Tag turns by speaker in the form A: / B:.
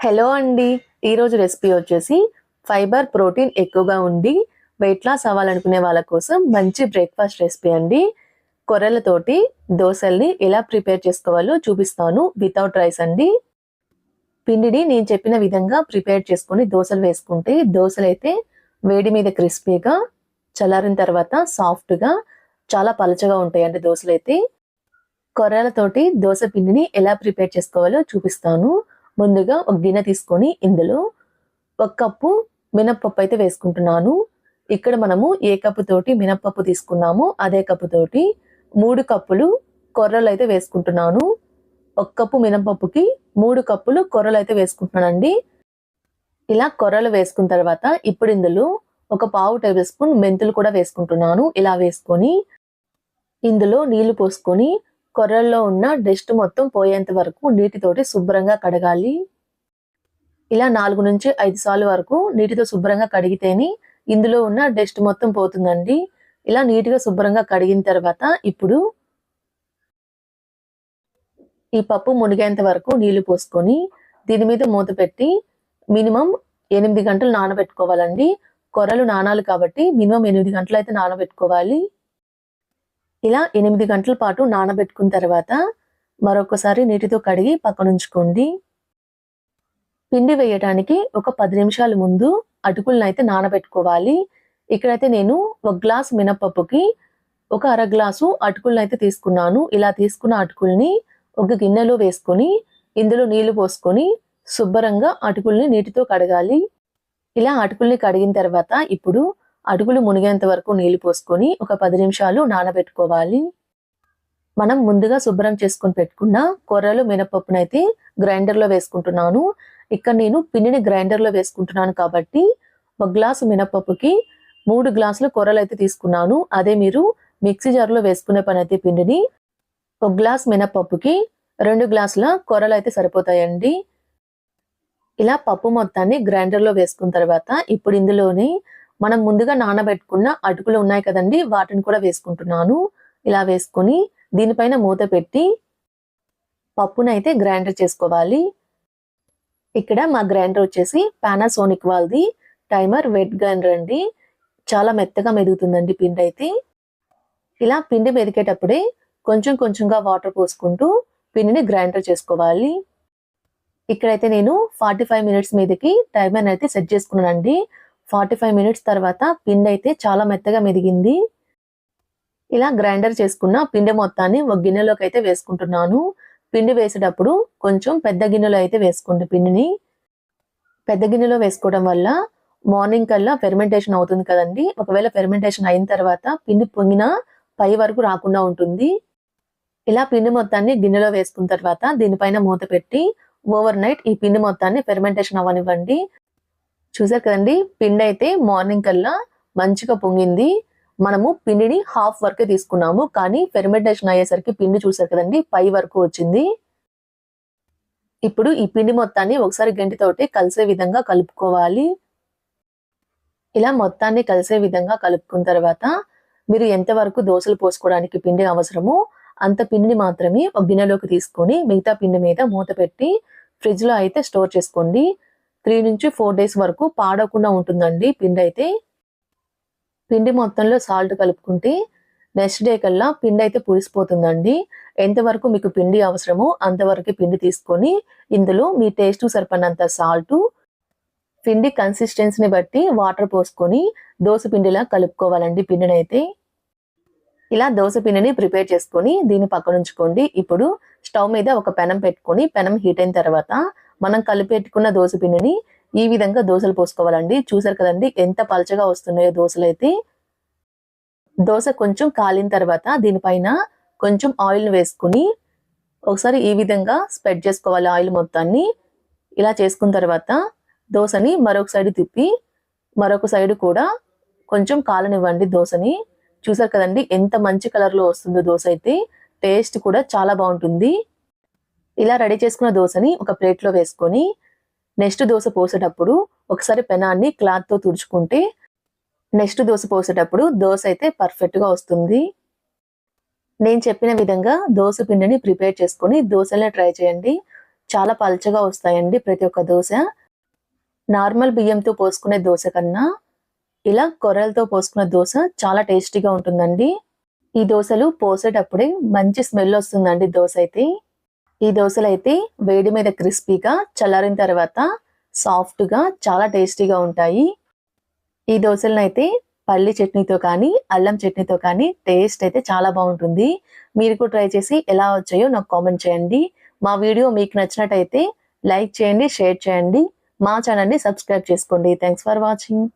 A: Hello అండి. ఈరోజు recipe వచ్చేసి ఫైబర్ ప్రోటీన్ ఎక్కువగా ఉండి వెయిట్ లాస్ అవ్వాలనుకునే వాళ్ళ కోసం మంచి బ్రేక్ఫాస్ట్ రెసిపీ అండి. కొర్రలతోటి దోశల్ని ఎలా ప్రిపేర్ చేసుకోవాలో చూపిస్తాను వితౌట్ రైస్ అండి. పిండిని నేను చెప్పిన విధంగా ప్రిపేర్ చేసుకొని దోశలు వేసుకుంటే దోశలు అయితే వేడి మీద క్రిస్పీగా చల్లారిన తర్వాత సాఫ్ట్గా చాలా పలచగా ఉంటాయండి దోశలు అయితే కొర్రలతోటి దోశ పిండిని ఎలా ప్రిపేర్ చేసుకోవాలో చూపిస్తాను. ముందుగా ఒక గిన్నె తీసుకొని ఇందులో ఒక కప్పు మినప్పప్పు అయితే వేసుకుంటున్నాను. ఇక్కడ మనము ఏ కప్పు తోటి మినప్పప్పు తీసుకున్నామో అదే కప్పు తోటి మూడు కప్పులు కొర్రలు అయితే వేసుకుంటున్నాను. ఒక కప్పు మినపప్పుకి మూడు కప్పులు కొర్రలు అయితే వేసుకుంటున్నానండి. ఇలా కొర్రలు వేసుకున్న తర్వాత ఇప్పుడు ఇందులో ఒక పావు టేబుల్ స్పూన్ మెంతులు కూడా వేసుకుంటున్నాను. ఇలా వేసుకొని ఇందులో నీళ్ళు పోసుకొని కొర్రల్లో ఉన్న డస్ట్ మొత్తం పోయేంత వరకు నీటితోటి శుభ్రంగా కడగాలి. ఇలా నాలుగు నుంచి ఐదు సార్లు వరకు నీటితో శుభ్రంగా కడిగితేనే ఇందులో ఉన్న డస్ట్ మొత్తం పోతుందండి. ఇలా నీట్గా శుభ్రంగా కడిగిన తర్వాత ఇప్పుడు ఈ పప్పు మునిగేంత వరకు నీళ్ళు పోసుకొని దీని మీద మూత పెట్టి మినిమం ఎనిమిది గంటలు నానబెట్టుకోవాలండి. కొర్రలు నానాలి కాబట్టి మినిమం ఎనిమిది గంటలు అయితే నానబెట్టుకోవాలి. ఇలా ఎనిమిది గంటల పాటు నానబెట్టుకున్న తర్వాత మరొకసారి నీటితో కడిగి పక్కనుంచుకోండి. పిండి వేయడానికి ఒక పది నిమిషాల ముందు అటుకులను అయితే నానబెట్టుకోవాలి. ఇక్కడైతే నేను ఒక గ్లాస్ మినపప్పుకి ఒక అర గ్లాసు అటుకులను అయితే తీసుకున్నాను. ఇలా తీసుకున్న అటుకుల్ని ఒక గిన్నెలో వేసుకొని ఇందులో నీళ్ళు పోసుకొని శుభ్రంగా అటుకుల్ని నీటితో కడగాలి. ఇలా అటుకుల్ని కడిగిన తర్వాత ఇప్పుడు అడుగులు మునిగేంత వరకు నీళ్ళు పోసుకొని ఒక పది నిమిషాలు నానబెట్టుకోవాలి. మనం ముందుగా శుభ్రం చేసుకొని పెట్టుకున్న కూరలు మినపప్పునైతే గ్రైండర్లో వేసుకుంటున్నాను. ఇక్కడ నేను పిండిని గ్రైండర్లో వేసుకుంటున్నాను కాబట్టి ఒక గ్లాసు మినపప్పుకి మూడు గ్లాసులు కొర్రలు అయితే తీసుకున్నాను. అదే మీరు మిక్సీ జార్లో వేసుకునే పని అయితే పిండిని ఒక గ్లాస్ మినపప్పుకి రెండు గ్లాసుల కూరలు అయితే సరిపోతాయండి. ఇలా పప్పు మొత్తాన్ని గ్రైండర్లో వేసుకున్న తర్వాత ఇప్పుడు ఇందులోనే మనం ముందుగా నానబెట్టుకున్న అటుకులు ఉన్నాయి కదండి వాటిని కూడా వేసుకుంటున్నాను. ఇలా వేసుకొని దీనిపైన మూత పెట్టి పప్పునైతే గ్రైండర్ చేసుకోవాలి. ఇక్కడ మా గ్రైండర్ వచ్చేసి పానాసోనిక్ వాళ్ళది. టైమర్ వెట్ గ్రైండర్ అండి. చాలా మెత్తగా మెదుగుతుందండి పిండి అయితే. ఇలా పిండి మెదికేటప్పుడే కొంచెం కొంచెంగా వాటర్ పోసుకుంటూ పిండిని గ్రైండర్ చేసుకోవాలి. ఇక్కడైతే నేను ఫార్టీ ఫైవ్ మినిట్స్ మీదకి టైమర్ అయితే సెట్ చేసుకున్నానండి. ఫార్టీ ఫైవ్ మినిట్స్ తర్వాత పిండి అయితే చాలా మెత్తగా మెదిగింది. ఇలా గ్రైండర్ చేసుకున్న పిండి మొత్తాన్ని ఒక గిన్నెలోకి అయితే వేసుకుంటున్నాను. పిండి వేసేటప్పుడు కొంచెం పెద్ద గిన్నెలో అయితే వేసుకోండి పిండిని. పెద్ద గిన్నెలో వేసుకోవడం వల్ల మార్నింగ్ కల్లా ఫెర్మెంటేషన్ అవుతుంది కదండి. ఒకవేళ ఫెర్మెంటేషన్ అయిన తర్వాత పిండి పొంగిన పై వరకు రాకుండా ఉంటుంది. ఇలా పిండి మొత్తాన్ని గిన్నెలో వేసుకున్న తర్వాత దీనిపైన మూత పెట్టి ఓవర్ నైట్ ఈ పిండి మొత్తాన్ని ఫెర్మెంటేషన్ అవ్వనివ్వండి. చూసారు కదండి పిండి అయితే మార్నింగ్ కల్లా మంచిగా పొంగింది. మనము పిండిని హాఫ్ వరకే తీసుకున్నాము. కానీ ఫెర్మెంటేషన్ అయ్యేసరికి పిండి చూసారు కదండి పై వరకు వచ్చింది. ఇప్పుడు ఈ పిండి మొత్తాన్ని ఒకసారి గంటితోటి కలిసే విధంగా కలుపుకోవాలి. ఇలా మొత్తాన్ని కలిసే విధంగా కలుపుకున్న తర్వాత మీరు ఎంతవరకు దోశలు పోసుకోవడానికి పిండి అవసరమో అంత పిండిని మాత్రమే ఒక గిన్నెలోకి తీసుకొని మిగతా పిండి మీద మూత పెట్టి ఫ్రిడ్జ్లో అయితే స్టోర్ చేసుకోండి. త్రీ నుంచి ఫోర్ డేస్ వరకు పాడకుండా ఉంటుందండి. పిండి అయితే పిండి మొత్తంలో సాల్ట్ కలుపుకుంటే నెక్స్ట్ డే కల్లా పిండి అయితే పులిసిపోతుందండి. ఎంతవరకు మీకు పిండి అవసరమో అంతవరకు పిండి తీసుకొని ఇందులో మీ టేస్ట్ సరిపడినంత సాల్ట్ పిండి కన్సిస్టెన్సీని బట్టి వాటర్ పోసుకొని దోశ పిండిలా కలుపుకోవాలండి పిండిని అయితే ఇలా దోశ పిండిని ప్రిపేర్ చేసుకొని దీన్ని పక్కనుంచుకోండి. ఇప్పుడు స్టవ్ మీద ఒక పెనం పెట్టుకొని పెనం హీట్ అయిన తర్వాత మనం కలిపెట్టుకున్న దోశ పిండిని ఈ విధంగా దోశలు పోసుకోవాలండి. చూసారు కదండి ఎంత పలచగా వస్తున్నాయో దోశలు అయితే దోశ కొంచెం కాలిన తర్వాత దీనిపైన కొంచెం ఆయిల్ వేసుకుని ఒకసారి ఈ విధంగా స్ప్రెడ్ చేసుకోవాలి ఆయిల్ మొత్తాన్ని. ఇలా చేసుకున్న తర్వాత దోశని మరొక సైడ్ తిప్పి మరొక సైడ్ కూడా కొంచెం కాలనివ్వండి దోశని. చూసారు కదండి ఎంత మంచి కలర్లో వస్తుందో దోశ అయితే. టేస్ట్ కూడా చాలా బాగుంటుంది. ఇలా రెడీ చేసుకున్న దోశని ఒక ప్లేట్లో వేసుకొని నెక్స్ట్ దోశ పోసేటప్పుడు ఒకసారి పెనాన్ని క్లాత్తో తుడుచుకుంటే నెక్స్ట్ దోశ పోసేటప్పుడు దోశ అయితే పర్ఫెక్ట్గా వస్తుంది. నేను చెప్పిన విధంగా దోశ పిండిని ప్రిపేర్ చేసుకొని దోశలనే ట్రై చేయండి. చాలా పల్చగా వస్తాయండి ప్రతి ఒక్క దోశ. నార్మల్ బియ్యంతో పోసుకునే దోశ కన్నా ఇలా కొర్రలతో పోసుకునే దోశ చాలా టేస్టీగా ఉంటుందండి. ఈ దోశలు పోసేటప్పుడే మంచి స్మెల్ వస్తుందండి దోశ అయితే. ఈ దోశలు అయితే వేడి మీద క్రిస్పీగా చల్లారిన తర్వాత సాఫ్ట్గా చాలా టేస్టీగా ఉంటాయి. ఈ దోశలను అయితే పల్లి చట్నీతో కానీ అల్లం చట్నీతో కానీ టేస్ట్ అయితే చాలా బాగుంటుంది. మీరు కూడా ట్రై చేసి ఎలా వచ్చాయో నాకు కామెంట్ చేయండి. మా వీడియో మీకు నచ్చినట్టయితే లైక్ చేయండి షేర్ చేయండి. మా ఛానల్ని సబ్స్క్రైబ్ చేసుకోండి. Thanks for watching.